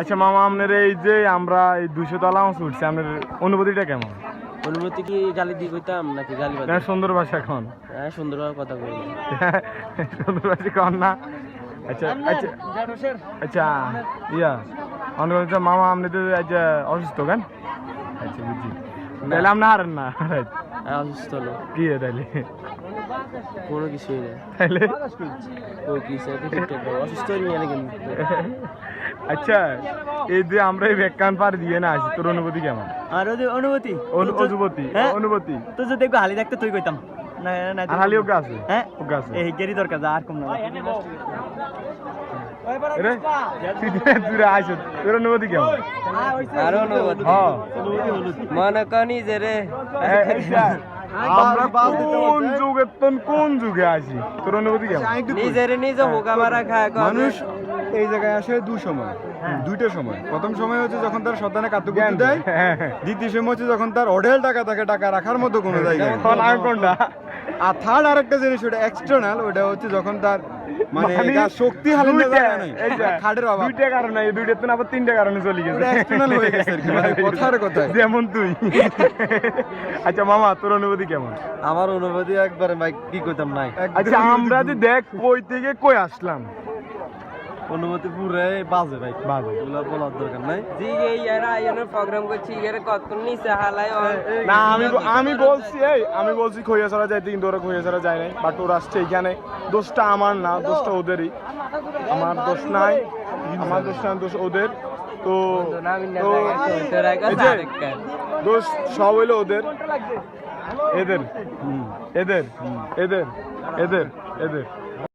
আচ্ছা মামা আপনার এই যে আমরা এই দুশো তলা অংশ উঠছি আপনার অনুভূতিটা কেমন? অনুভূতি কি গালি দিয়ে কইতাম নাকি গালি বাদ? না, সুন্দর ভাষা এখন হ্যাঁ সুন্দরভাবে কথা কই সুন্দর ভাষা কন না? আচ্ছা আচ্ছা আচ্ছা ইয়া অনেক মামা আপনি তো আচ্ছা অসুস্থ কেন? আচ্ছা বুঝছি। তাহলে আপনি হারেন না হ্যাঁ অসুস্থ হলো। কি এ তাইলে কোনো কিছুই না। অসুস্থ নিয়ে আচ্ছা এই যে আমরা এই ব্যাখ্যান পার দিয়ে না আসি তোর অনুভূতি কেমন? আর অনুভূতি? অনু- অনুভূতি হ্যাঁ? অনুভূতি। তো যদি দেখব হালি দেখতে তুই কইতাম। না না আর হালি ওকে আছে হ্যাঁ? ওকে আছে। এই গেরি দরকার আর কম না। হ্যাঁ। মনে কনি যে রে। আমরা কোন যুগে তন কোন যুগে আছি তোর অনুভূতি কেমন? নিজের নিজে হোকা মারা খায় মানুষ এই জায়গায় আসে দু সময় দুইটা সময়। প্রথম সময় হচ্ছে যখন তার সন্তানে জ্ঞান কাতুকুতি দেয়। দ্বিতীয় সময় হচ্ছে যখন তার অঢেল টাকা তাকে টাকা রাখার মতো কোনো জায়গা আর থার্ড আরেকটা জিনিস ওটা এক্সটার্নাল ওটা হচ্ছে যখন তার মানে মানে শক্তি দুইটা, জায়গা এই খাটের অভাব। দুইটা কারণে এই দুইটা তো না আবার তিনটা কারণে চলে গেছে। ওটা external হয়ে গেছে আর কি, মানে কথার কথায়। যেমন তুই। আচ্ছা মামা তোর অনুভূতি কেমন? আমার অনুভূতি একবারে ভাই কি কইতাম নাই। আচ্ছা আমরা যে দেখ কই থেকে কই আসলাম? অনুমতি পুরে বাজে ভাই। বাজে। এগুলো বলার দরকার নাই। জি এই এরা প্রোগ্রাম করছি এর কত নিচে হালাই না আমি আমি বলছি এই আমি বলছি খইয়াছড়া যাইতে কিন্তু ওরা খইয়াছড়া যায় নাই বাট ওরা আসছে এখানে। দোষটা আমার না দোষটা ওদেরই। আমার দোষ নাই আমার দোষ না দোষ ওদের। তো দোষ সব হইল ওদের। এদের এদের এদের এদের এদের।